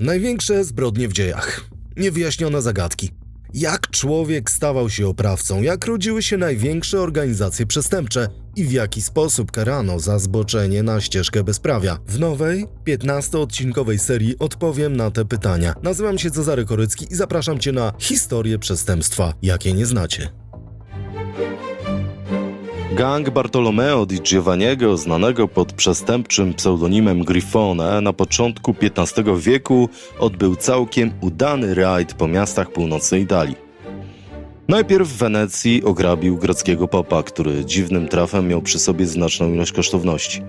Największe zbrodnie w dziejach. Niewyjaśnione zagadki. Jak człowiek stawał się oprawcą? Jak rodziły się największe organizacje przestępcze? I w jaki sposób karano za zboczenie na ścieżkę bezprawia? W nowej, 15-odcinkowej serii odpowiem na te pytania. Nazywam się Cezary Korycki i zapraszam Cię na historię przestępstwa, jakie nie znacie. Gang Bartolomeo di Giovanniego, znanego pod przestępczym pseudonimem Grifone, na początku XV wieku odbył całkiem udany rajd po miastach północnej Italii. Najpierw w Wenecji ograbił greckiego popa, który dziwnym trafem miał przy sobie znaczną ilość kosztowności.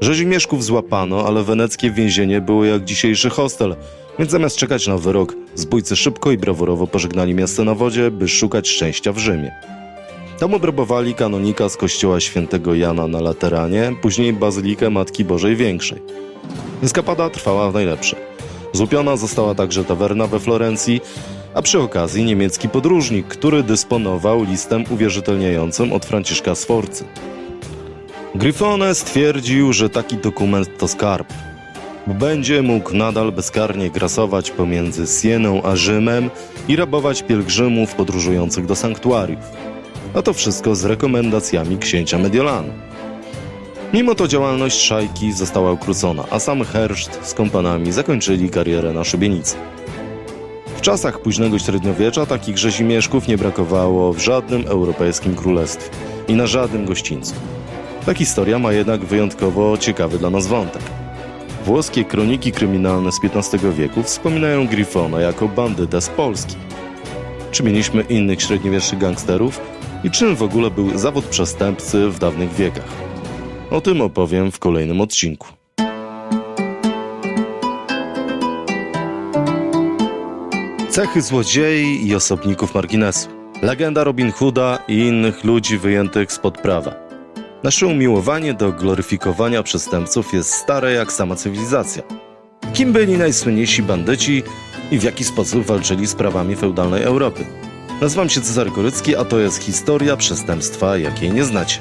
Rzezimieszków złapano, ale weneckie więzienie było jak dzisiejszy hostel, więc zamiast czekać na wyrok, zbójcy szybko i brawurowo pożegnali miasto na wodzie, by szukać szczęścia w Rzymie. Tam obrabowali kanonika z kościoła świętego Jana na Lateranie, później bazylikę Matki Bożej Większej. Eskapada trwała w najlepsze. Złupiona została także tawerna we Florencji, a przy okazji niemiecki podróżnik, który dysponował listem uwierzytelniającym od Franciszka Sforcy. Grifone stwierdził, że taki dokument to skarb, będzie mógł nadal bezkarnie grasować pomiędzy Sieną a Rzymem i rabować pielgrzymów podróżujących do sanktuariów a to wszystko z rekomendacjami księcia Mediolanu. Mimo to działalność szajki została ukrócona, a sam herszt z kompanami zakończyli karierę na szubienicy. W czasach późnego średniowiecza takich rzezimieszków nie brakowało w żadnym europejskim królestwie i na żadnym gościńcu. Ta historia ma jednak wyjątkowo ciekawy dla nas wątek. Włoskie kroniki kryminalne z XV wieku wspominają Grifona jako bandytę z Polski. Czy mieliśmy innych średniowiecznych gangsterów? I czym w ogóle był zawód przestępcy w dawnych wiekach. O tym opowiem w kolejnym odcinku. Cechy złodziei i osobników marginesu. Legenda Robin Hooda i innych ludzi wyjętych spod prawa. Nasze umiłowanie do gloryfikowania przestępców jest stare jak sama cywilizacja. Kim byli najsłynniejsi bandyci i w jaki sposób walczyli z prawami feudalnej Europy? Nazywam się Cezary Korycki, a to jest historia przestępstwa, jakiej nie znacie.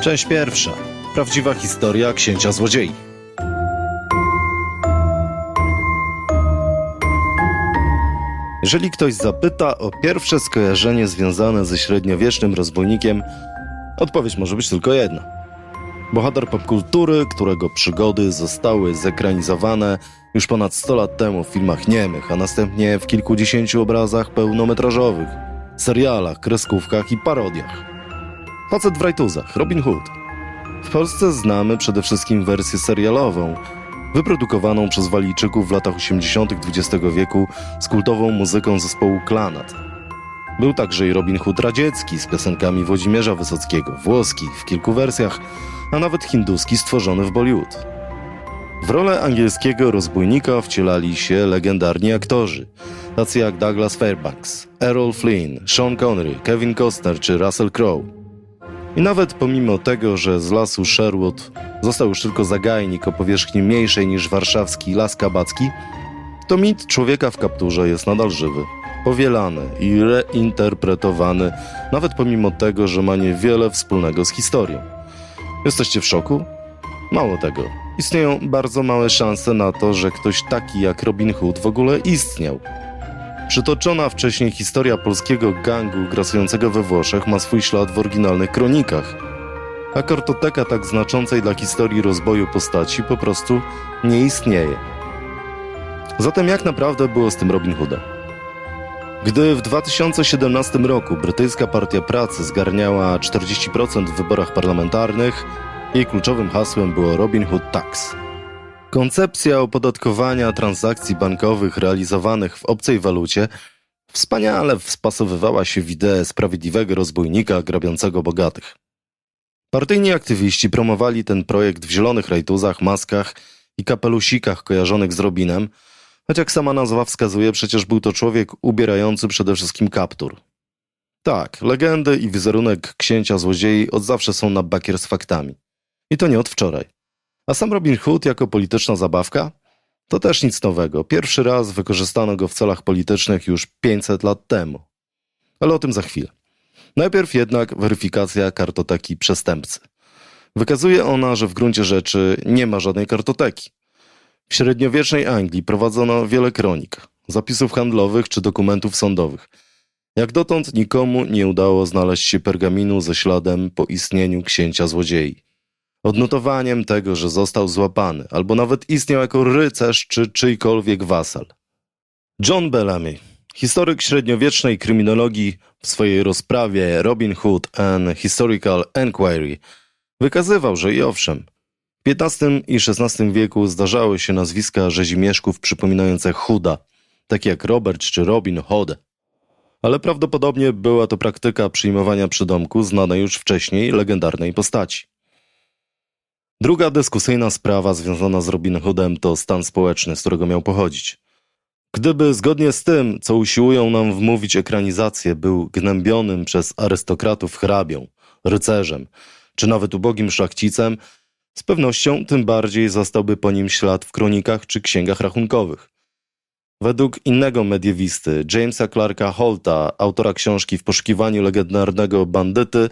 Część pierwsza. Prawdziwa historia księcia złodziei. Jeżeli ktoś zapyta o pierwsze skojarzenie związane ze średniowiecznym rozbójnikiem, odpowiedź może być tylko jedna. Bohater popkultury, którego przygody zostały zekranizowane już ponad 100 lat temu w filmach niemych, a następnie w kilkudziesięciu obrazach pełnometrażowych, serialach, kreskówkach i parodiach. Facet w rajtuzach, Robin Hood. W Polsce znamy przede wszystkim wersję serialową, wyprodukowaną przez Walijczyków w latach 80. XX wieku z kultową muzyką zespołu Klanat. Był także i Robin Hood radziecki z piosenkami Włodzimierza Wysockiego, włoski w kilku wersjach, a nawet hinduski stworzony w Bollywood. W rolę angielskiego rozbójnika wcielali się legendarni aktorzy, tacy jak Douglas Fairbanks, Errol Flynn, Sean Connery, Kevin Costner czy Russell Crowe. I nawet pomimo tego, że z lasu Sherwood został już tylko zagajnik o powierzchni mniejszej niż warszawski Las Kabacki, to mit człowieka w kapturze jest nadal żywy, powielany i reinterpretowany, nawet pomimo tego, że ma niewiele wspólnego z historią. Jesteście w szoku? Mało tego, istnieją bardzo małe szanse na to, że ktoś taki jak Robin Hood w ogóle istniał. Przytoczona wcześniej historia polskiego gangu grasującego we Włoszech ma swój ślad w oryginalnych kronikach. A kartoteka tak znaczącej dla historii rozboju postaci po prostu nie istnieje. Zatem jak naprawdę było z tym Robin Hoodem? Gdy w 2017 roku brytyjska Partia Pracy zgarniała 40% w wyborach parlamentarnych, jej kluczowym hasłem było Robin Hood Tax. Koncepcja opodatkowania transakcji bankowych realizowanych w obcej walucie wspaniale wpasowywała się w ideę sprawiedliwego rozbójnika grabiącego bogatych. Partyjni aktywiści promowali ten projekt w zielonych rajtuzach, maskach i kapelusikach kojarzonych z Robinem, choć jak sama nazwa wskazuje, przecież był to człowiek ubierający przede wszystkim kaptur. Tak, legendy i wizerunek księcia złodziei od zawsze są na bakier z faktami. I to nie od wczoraj. A sam Robin Hood jako polityczna zabawka? To też nic nowego. Pierwszy raz wykorzystano go w celach politycznych już 500 lat temu. Ale o tym za chwilę. Najpierw jednak weryfikacja kartoteki przestępcy. Wykazuje ona, że w gruncie rzeczy nie ma żadnej kartoteki. W średniowiecznej Anglii prowadzono wiele kronik, zapisów handlowych czy dokumentów sądowych. Jak dotąd nikomu nie udało znaleźć się pergaminu ze śladem po istnieniu księcia złodziei. Odnotowaniem tego, że został złapany, albo nawet istniał jako rycerz czy czyjkolwiek wasal. John Bellamy, historyk średniowiecznej kryminologii, w swojej rozprawie Robin Hood and Historical Enquiry wykazywał, że i owszem, w XV i XVI wieku zdarzały się nazwiska rzezimieszków przypominające Hooda, takie jak Robert czy Robin Hood. Ale prawdopodobnie była to praktyka przyjmowania przydomku znanej już wcześniej legendarnej postaci. Druga dyskusyjna sprawa związana z Robin Hoodem to stan społeczny, z którego miał pochodzić. Gdyby zgodnie z tym, co usiłują nam wmówić ekranizacje, był gnębionym przez arystokratów hrabią, rycerzem, czy nawet ubogim szlachcicem, z pewnością tym bardziej zostałby po nim ślad w kronikach czy księgach rachunkowych. Według innego mediewisty, Jamesa Clarka Holta, autora książki W poszukiwaniu legendarnego bandyty,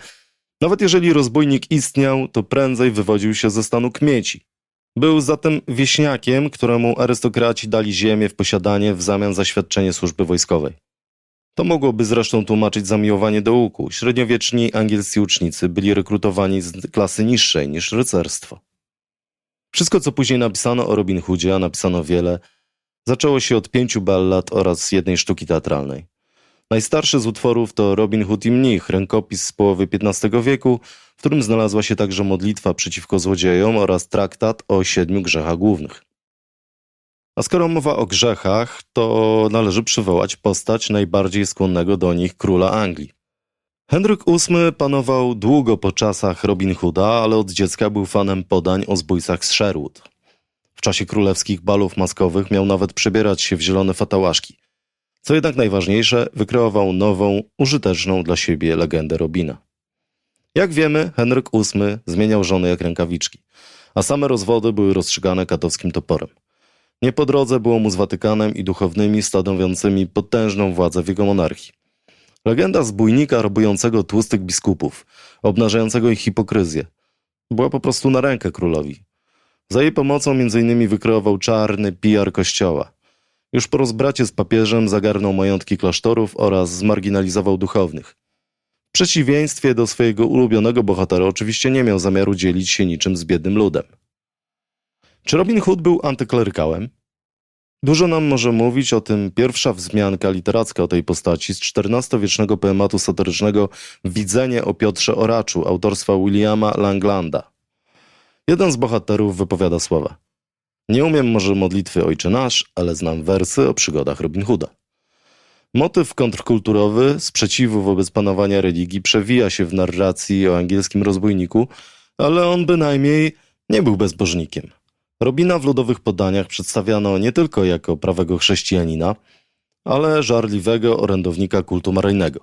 nawet jeżeli rozbójnik istniał, to prędzej wywodził się ze stanu kmieci. Był zatem wieśniakiem, któremu arystokraci dali ziemię w posiadanie w zamian za świadczenie służby wojskowej. To mogłoby zresztą tłumaczyć zamiłowanie do łuku. Średniowieczni angielscy łucznicy byli rekrutowani z klasy niższej niż rycerstwo. Wszystko, co później napisano o Robin Hoodzie, a napisano wiele, zaczęło się od pięciu ballad oraz jednej sztuki teatralnej. Najstarszy z utworów to Robin Hood i mnich, rękopis z połowy XV wieku, w którym znalazła się także modlitwa przeciwko złodziejom oraz traktat o siedmiu grzechach głównych. A skoro mowa o grzechach, to należy przywołać postać najbardziej skłonnego do nich króla Anglii. Henryk VIII panował długo po czasach Robin Hooda, ale od dziecka był fanem podań o zbójcach z Sherwood. W czasie królewskich balów maskowych miał nawet przebierać się w zielone fatałaszki. Co jednak najważniejsze, wykreował nową, użyteczną dla siebie legendę Robina. Jak wiemy, Henryk VIII zmieniał żony jak rękawiczki, a same rozwody były rozstrzygane katowskim toporem. Nie po drodze było mu z Watykanem i duchownymi stanowiącymi potężną władzę w jego monarchii. Legenda zbójnika robującego tłustych biskupów, obnażającego ich hipokryzję, była po prostu na rękę królowi. Za jej pomocą m.in. wykreował czarny PR kościoła. Już po rozbracie z papieżem zagarnął majątki klasztorów oraz zmarginalizował duchownych. W przeciwieństwie do swojego ulubionego bohatera oczywiście nie miał zamiaru dzielić się niczym z biednym ludem. Czy Robin Hood był antyklerykałem? Dużo nam może mówić o tym pierwsza wzmianka literacka o tej postaci z XIV-wiecznego poematu satyrycznego Widzenie o Piotrze Oraczu autorstwa Williama Langlanda. Jeden z bohaterów wypowiada słowa. Nie umiem może modlitwy Ojcze Nasz, ale znam wersy o przygodach Robin Hooda. Motyw kontrkulturowy sprzeciwu wobec panowania religii przewija się w narracji o angielskim rozbójniku, ale on bynajmniej nie był bezbożnikiem. Robina w ludowych podaniach przedstawiano nie tylko jako prawego chrześcijanina, ale żarliwego orędownika kultu maryjnego.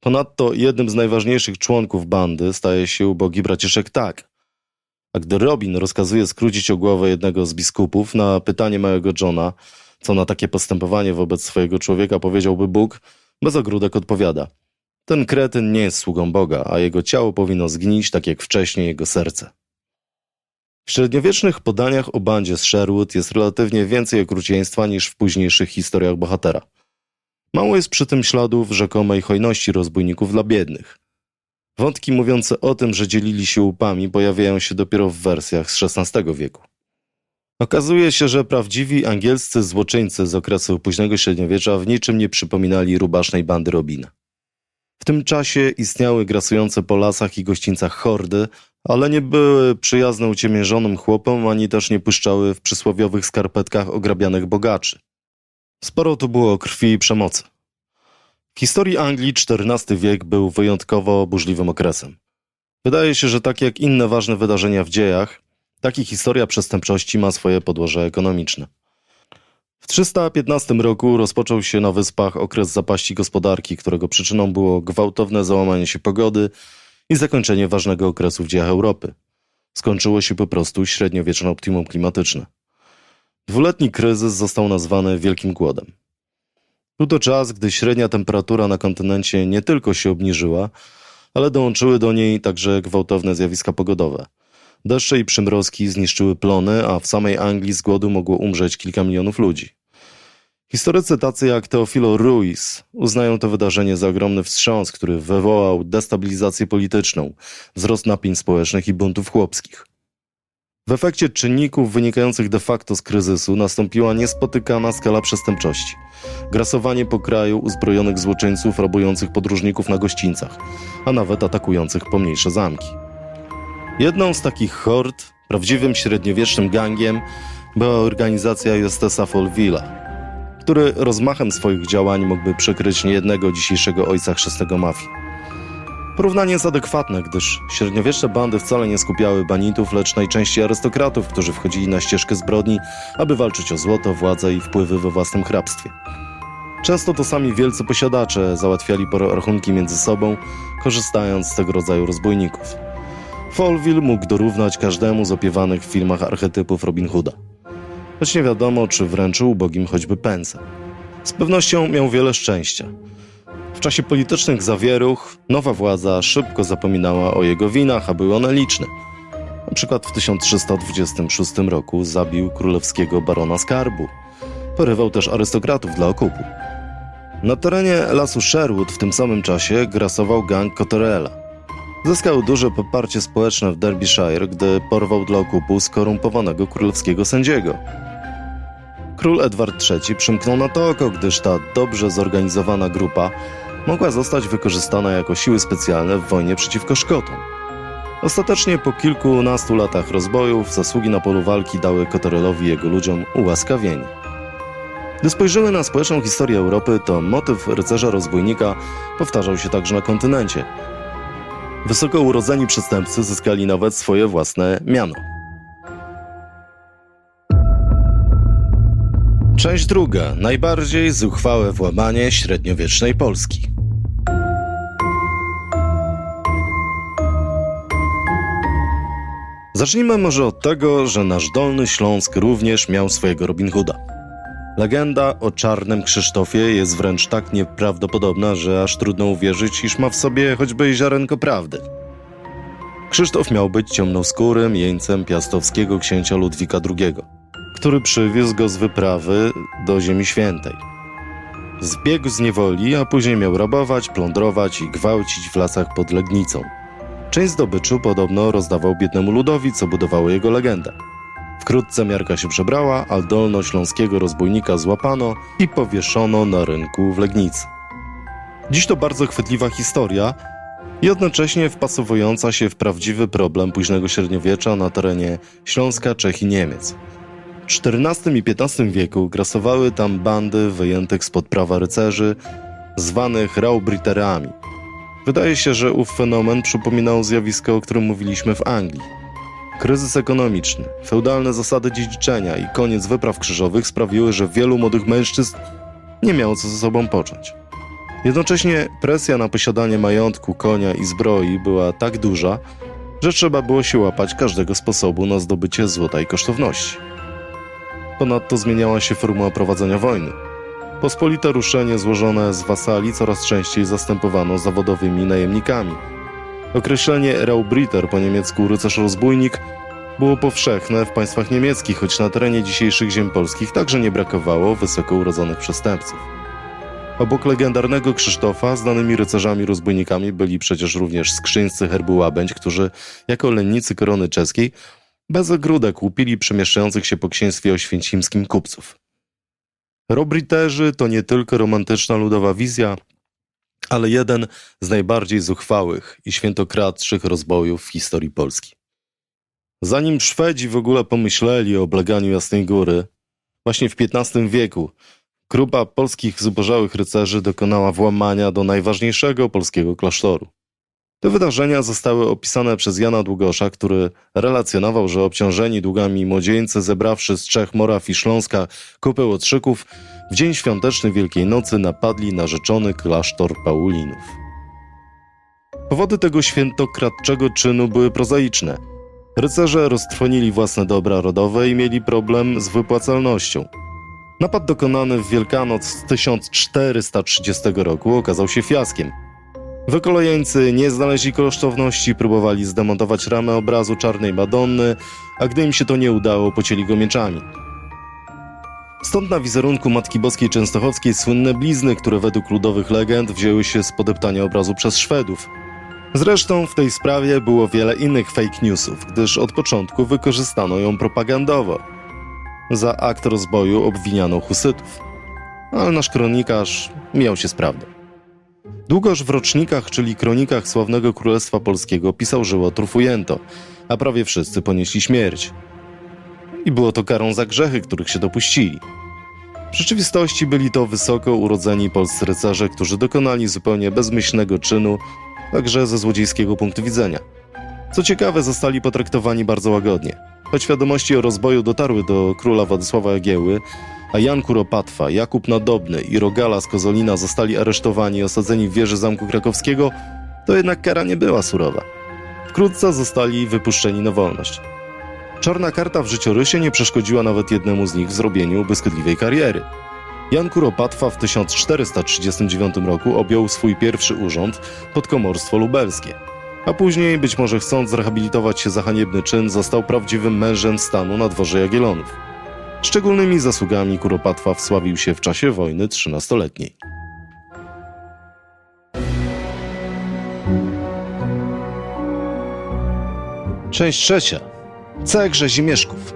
Ponadto jednym z najważniejszych członków bandy staje się ubogi braciszek Tak. A gdy Robin rozkazuje skrócić o głowę jednego z biskupów na pytanie małego Johna, co na takie postępowanie wobec swojego człowieka powiedziałby Bóg, bez ogródek odpowiada. Ten kretyn nie jest sługą Boga, a jego ciało powinno zgnić tak jak wcześniej jego serce. W średniowiecznych podaniach o bandzie z Sherwood jest relatywnie więcej okrucieństwa niż w późniejszych historiach bohatera. Mało jest przy tym śladów rzekomej hojności rozbójników dla biednych. Wątki mówiące o tym, że dzielili się łupami, pojawiają się dopiero w wersjach z XVI wieku. Okazuje się, że prawdziwi angielscy złoczyńcy z okresu późnego średniowiecza w niczym nie przypominali rubasznej bandy Robina. W tym czasie istniały grasujące po lasach i gościńcach hordy, ale nie były przyjazne uciemiężonym chłopom, ani też nie puszczały w przysłowiowych skarpetkach ograbianych bogaczy. Sporo tu było krwi i przemocy. W historii Anglii XIV wiek był wyjątkowo burzliwym okresem. Wydaje się, że tak jak inne ważne wydarzenia w dziejach, tak i historia przestępczości ma swoje podłoże ekonomiczne. W 315 roku rozpoczął się na wyspach okres zapaści gospodarki, którego przyczyną było gwałtowne załamanie się pogody i zakończenie ważnego okresu w dziejach Europy. Skończyło się po prostu średniowieczne optimum klimatyczne. Dwuletni kryzys został nazwany Wielkim Głodem. Był to czas, gdy średnia temperatura na kontynencie nie tylko się obniżyła, ale dołączyły do niej także gwałtowne zjawiska pogodowe. Deszcze i przymrozki zniszczyły plony, a w samej Anglii z głodu mogło umrzeć kilka milionów ludzi. Historycy tacy jak Teofilo Ruiz uznają to wydarzenie za ogromny wstrząs, który wywołał destabilizację polityczną, wzrost napięć społecznych i buntów chłopskich. W efekcie czynników wynikających de facto z kryzysu nastąpiła niespotykana skala przestępczości. Grasowanie po kraju uzbrojonych złoczyńców rabujących podróżników na gościńcach, a nawet atakujących pomniejsze zamki. Jedną z takich hord, prawdziwym średniowiecznym gangiem, była organizacja Justesa Folvilla, który rozmachem swoich działań mógłby przykryć niejednego dzisiejszego ojca chrzestnego mafii. Porównanie jest adekwatne, gdyż średniowieczne bandy wcale nie skupiały banitów, lecz najczęściej arystokratów, którzy wchodzili na ścieżkę zbrodni, aby walczyć o złoto, władzę i wpływy we własnym hrabstwie. Często to sami wielcy posiadacze załatwiali porachunki między sobą, korzystając z tego rodzaju rozbójników. Folville mógł dorównać każdemu z opiewanych w filmach archetypów Robin Hooda. Choć nie wiadomo, czy wręczył ubogim choćby pędzę. Z pewnością miał wiele szczęścia. W czasie politycznych zawieruch nowa władza szybko zapominała o jego winach, a były one liczne. Na przykład w 1326 roku zabił królewskiego barona skarbu. Porywał też arystokratów dla okupu. Na terenie lasu Sherwood w tym samym czasie grasował gang Cotterella. Zyskał duże poparcie społeczne w Derbyshire, gdy porwał dla okupu skorumpowanego królewskiego sędziego. Król Edward III przymknął na to oko, gdyż ta dobrze zorganizowana grupa mogła zostać wykorzystana jako siły specjalne w wojnie przeciwko Szkotom. Ostatecznie po kilkunastu latach rozbojów zasługi na polu walki dały Cotterellowi i jego ludziom ułaskawienie. Gdy spojrzymy na społeczną historię Europy, to motyw rycerza rozbójnika powtarzał się także na kontynencie. Wysoko urodzeni przestępcy zyskali nawet swoje własne miano. Część druga. Najbardziej zuchwałe włamanie średniowiecznej Polski. Zacznijmy może od tego, że nasz Dolny Śląsk również miał swojego Robin Hooda. Legenda o czarnym Krzysztofie jest wręcz tak nieprawdopodobna, że aż trudno uwierzyć, iż ma w sobie choćby ziarenko prawdy. Krzysztof miał być ciemnoskórym jeńcem piastowskiego księcia Ludwika II, który przywiózł go z wyprawy do Ziemi Świętej. Zbiegł z niewoli, a później miał rabować, plądrować i gwałcić w lasach pod Legnicą. Część zdobyczu podobno rozdawał biednemu ludowi, co budowało jego legendę. Wkrótce miarka się przebrała, a dolnośląskiego rozbójnika złapano i powieszono na rynku w Legnicy. Dziś to bardzo chwytliwa historia i jednocześnie wpasowująca się w prawdziwy problem późnego średniowiecza na terenie Śląska, Czech i Niemiec. XIV i XV wieku grasowały tam bandy wyjętych spod prawa rycerzy, zwanych raubriterami. Wydaje się, że ów fenomen przypominał zjawisko, o którym mówiliśmy w Anglii. Kryzys ekonomiczny, feudalne zasady dziedziczenia i koniec wypraw krzyżowych sprawiły, że wielu młodych mężczyzn nie miało co ze sobą począć. Jednocześnie presja na posiadanie majątku, konia i zbroi była tak duża, że trzeba było się łapać każdego sposobu na zdobycie złota i kosztowności. Ponadto zmieniała się formuła prowadzenia wojny. Pospolite ruszenie złożone z wasali coraz częściej zastępowano zawodowymi najemnikami. Określenie Raubriter po niemiecku rycerz-rozbójnik było powszechne w państwach niemieckich, choć na terenie dzisiejszych ziem polskich także nie brakowało wysoko urodzonych przestępców. Obok legendarnego Krzysztofa znanymi rycerzami rozbójnikami byli przecież również skrzyńcy herbu Łabędź, którzy jako lennicy korony czeskiej bez ogródek łupili przemieszczających się po księstwie oświęcimskim kupców. Robriterzy to nie tylko romantyczna ludowa wizja, ale jeden z najbardziej zuchwałych i świętokradczych rozbojów w historii Polski. Zanim Szwedzi w ogóle pomyśleli o obleganiu Jasnej Góry, właśnie w XV wieku grupa polskich zubożałych rycerzy dokonała włamania do najważniejszego polskiego klasztoru. Te wydarzenia zostały opisane przez Jana Długosza, który relacjonował, że obciążeni długami młodzieńcy, zebrawszy z Czech, Moraw i Śląska kupę łotrzyków, w dzień świąteczny Wielkiej Nocy napadli na rzeczony klasztor Paulinów. Powody tego świętokradczego czynu były prozaiczne. Rycerze roztrwonili własne dobra rodowe i mieli problem z wypłacalnością. Napad dokonany w Wielkanoc z 1430 roku okazał się fiaskiem. Wykolejeńcy nie znaleźli kosztowności, próbowali zdemontować ramę obrazu czarnej Madonny, a gdy im się to nie udało, pocięli go mieczami. Stąd na wizerunku Matki Boskiej Częstochowskiej słynne blizny, które według ludowych legend wzięły się z podeptania obrazu przez Szwedów. Zresztą w tej sprawie było wiele innych fake newsów, gdyż od początku wykorzystano ją propagandowo. Za akt rozboju obwiniano husytów. Ale nasz kronikarz mijał się z prawdą. Długoż w rocznikach, czyli kronikach sławnego Królestwa Polskiego pisał, że łotrów ujęto, a prawie wszyscy ponieśli śmierć. I było to karą za grzechy, których się dopuścili. W rzeczywistości byli to wysoko urodzeni polscy rycerze, którzy dokonali zupełnie bezmyślnego czynu, także ze złodziejskiego punktu widzenia. Co ciekawe, zostali potraktowani bardzo łagodnie. Choć wiadomości o rozboju dotarły do króla Władysława Jagieły, a Jan Kuropatwa, Jakub Nadobny i Rogala z Kozolina zostali aresztowani i osadzeni w wieży Zamku Krakowskiego, to jednak kara nie była surowa. Wkrótce zostali wypuszczeni na wolność. Czarna karta w życiorysie nie przeszkodziła nawet jednemu z nich w zrobieniu błyskotliwej kariery. Jan Kuropatwa w 1439 roku objął swój pierwszy urząd, podkomorstwo lubelskie. A później, być może chcąc zrehabilitować się za haniebny czyn, został prawdziwym mężem stanu na dworze Jagiellonów. Szczególnymi zasługami Kuropatwa wsławił się w czasie wojny trzynastoletniej. Część trzecia. Cech Rzezimieszków.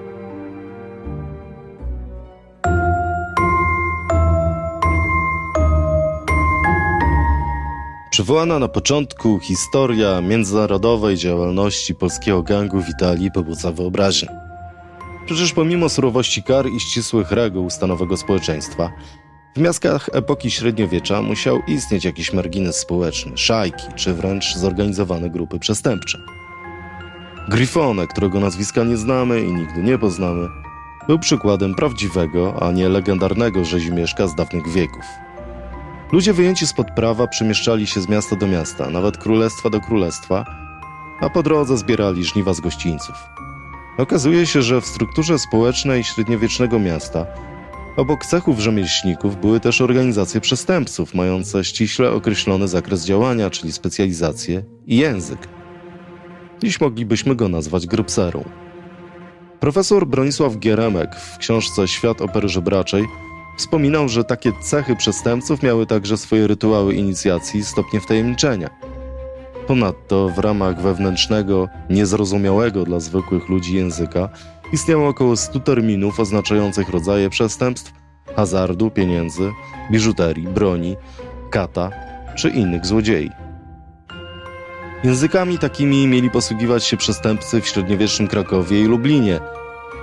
Przywołana na początku historia międzynarodowej działalności polskiego gangu w Italii pobudza wyobraźnię. Przecież pomimo surowości kar i ścisłych reguł stanowego społeczeństwa, w miastach epoki średniowiecza musiał istnieć jakiś margines społeczny, szajki czy wręcz zorganizowane grupy przestępcze. Grifone, którego nazwiska nie znamy i nigdy nie poznamy, był przykładem prawdziwego, a nie legendarnego rzezimieszka z dawnych wieków. Ludzie wyjęci spod prawa przemieszczali się z miasta do miasta, nawet królestwa do królestwa, a po drodze zbierali żniwa z gościńców. Okazuje się, że w strukturze społecznej średniowiecznego miasta obok cechów rzemieślników były też organizacje przestępców mające ściśle określony zakres działania, czyli specjalizację i język. Dziś moglibyśmy go nazwać grupserą. Profesor Bronisław Gieremek w książce Świat opery żebraczej wspominał, że takie cechy przestępców miały także swoje rytuały inicjacji i stopnie wtajemniczenia. Ponadto w ramach wewnętrznego, niezrozumiałego dla zwykłych ludzi języka istniało około 100 terminów oznaczających rodzaje przestępstw, hazardu, pieniędzy, biżuterii, broni, kata czy innych złodziei. Językami takimi mieli posługiwać się przestępcy w średniowiecznym Krakowie i Lublinie,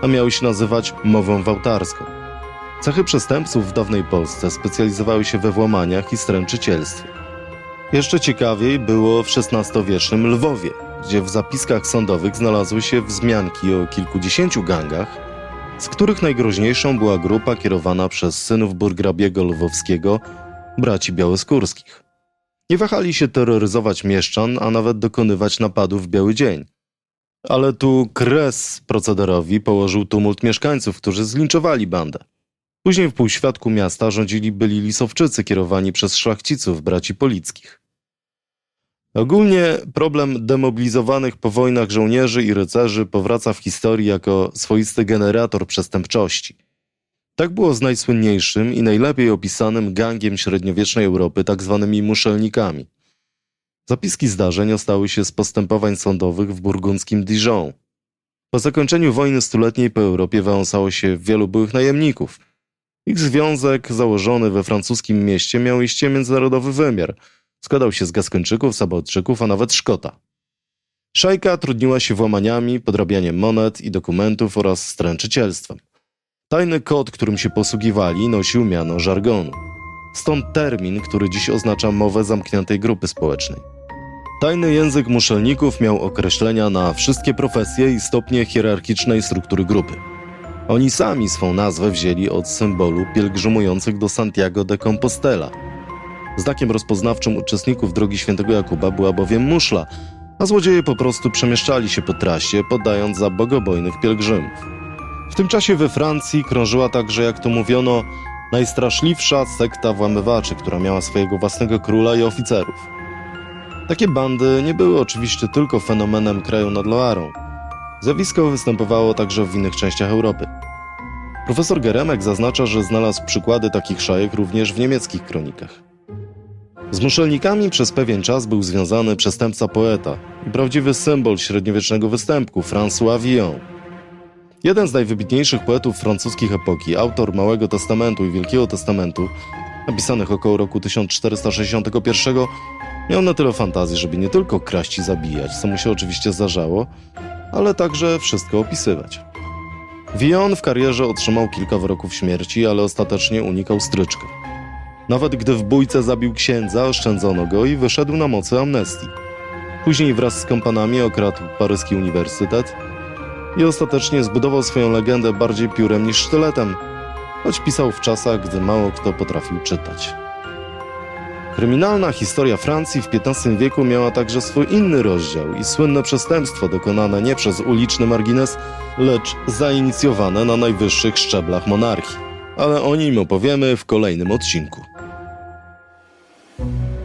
a miały się nazywać mową wałtarską. Cechy przestępców w dawnej Polsce specjalizowały się we włamaniach i stręczycielstwie. Jeszcze ciekawiej było w XVI-wiecznym Lwowie, gdzie w zapiskach sądowych znalazły się wzmianki o kilkudziesięciu gangach, z których najgroźniejszą była grupa kierowana przez synów burgrabiego lwowskiego, braci białoskórskich. Nie wahali się terroryzować mieszczan, a nawet dokonywać napadów w biały dzień. Ale tu kres procederowi położył tumult mieszkańców, którzy zlinczowali bandę. Później w półświadku miasta rządzili byli lisowczycy kierowani przez szlachciców braci polickich. Ogólnie problem demobilizowanych po wojnach żołnierzy i rycerzy powraca w historii jako swoisty generator przestępczości. Tak było z najsłynniejszym i najlepiej opisanym gangiem średniowiecznej Europy, tak zwanymi muszelnikami. Zapiski zdarzeń ostały się z postępowań sądowych w burgundzkim Dijon. Po zakończeniu wojny stuletniej po Europie wałąsało się wielu byłych najemników – ich związek, założony we francuskim mieście, miał iście międzynarodowy wymiar. Składał się z Gaskończyków, Sabalczyków, a nawet Szkota. Szajka trudniła się włamaniami, podrabianiem monet i dokumentów oraz stręczycielstwem. Tajny kod, którym się posługiwali, nosił miano żargonu. Stąd termin, który dziś oznacza mowę zamkniętej grupy społecznej. Tajny język muszelników miał określenia na wszystkie profesje i stopnie hierarchicznej struktury grupy. Oni sami swą nazwę wzięli od symbolu pielgrzymujących do Santiago de Compostela. Znakiem rozpoznawczym uczestników drogi świętego Jakuba była bowiem muszla, a złodzieje po prostu przemieszczali się po trasie, podając za bogobojnych pielgrzymów. W tym czasie we Francji krążyła także, jak to mówiono, najstraszliwsza sekta włamywaczy, która miała swojego własnego króla i oficerów. Takie bandy nie były oczywiście tylko fenomenem kraju nad Loarą. Zjawisko występowało także w innych częściach Europy. Profesor Geremek zaznacza, że znalazł przykłady takich szajek również w niemieckich kronikach. Z muszelnikami przez pewien czas był związany przestępca poeta i prawdziwy symbol średniowiecznego występku François Villon. Jeden z najwybitniejszych poetów francuskich epoki, autor Małego Testamentu i Wielkiego Testamentu, napisanych około roku 1461, miał na tyle fantazji, żeby nie tylko kraść i zabijać, co mu się oczywiście zdarzało, ale także wszystko opisywać. Villon w karierze otrzymał kilka wyroków śmierci, ale ostatecznie unikał stryczka. Nawet gdy w bójce zabił księdza, oszczędzono go i wyszedł na mocy amnestii. Później wraz z kompanami okradł paryski uniwersytet i ostatecznie zbudował swoją legendę bardziej piórem niż sztyletem, choć pisał w czasach, gdy mało kto potrafił czytać. Kryminalna historia Francji w XV wieku miała także swój inny rozdział i słynne przestępstwo dokonane nie przez uliczny margines, lecz zainicjowane na najwyższych szczeblach monarchii. Ale o nim opowiemy w kolejnym odcinku. thank you